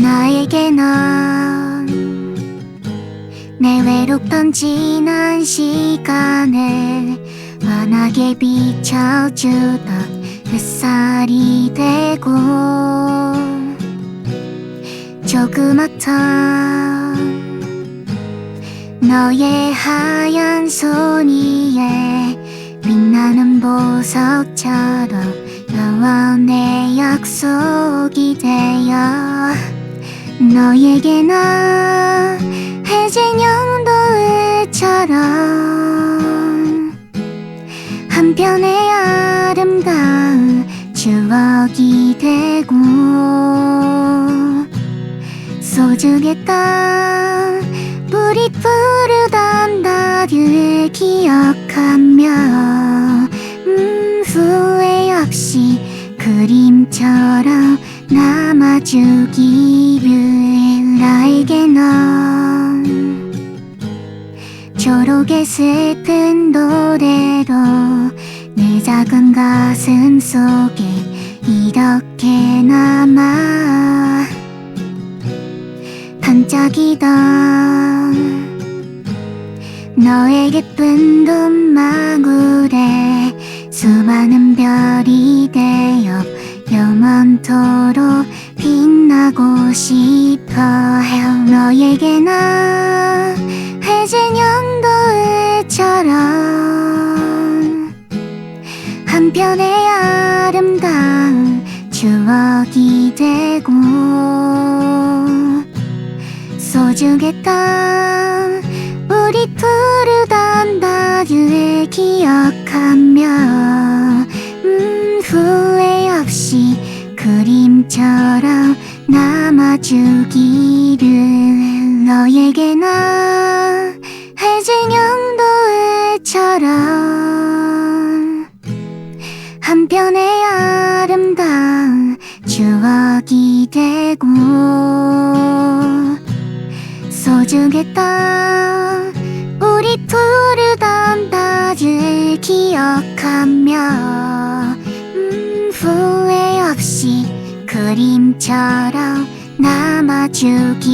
나에게 넌내 외롭던 지난 시간을 환하게 비춰주던 햇살이 되고 조그맣던 너의 하얀 손 위에 빛나는 보석처럼 영원의 되어 너에게 나 해질녘도을처럼 한 편의 아름다운 추억이 되고 소중했던 우리 부르던 나를 기억하며 음, 후회 없이 그림처럼 남아주기를 나에게 넌 초록의 슬픈 노래로 내 작은 가슴 속에 이렇게 남아 반짝이던 너의 예쁜 눈망울에 수많은 별이 되어 영원토록 싶어요 너에게 나 해질녘도을처럼 한편의 아름다운 추억이 되고 소중했던 우리 부르던 나를 기억하며 음, 후회 없이 그림처럼 남아주기를 너에게 나 해질녘도을처럼 한편의 아름다운 추억이 되고 소중했던 우리 부르던 나를 기억하며 음, 후회 없이 그림처럼 남아주기를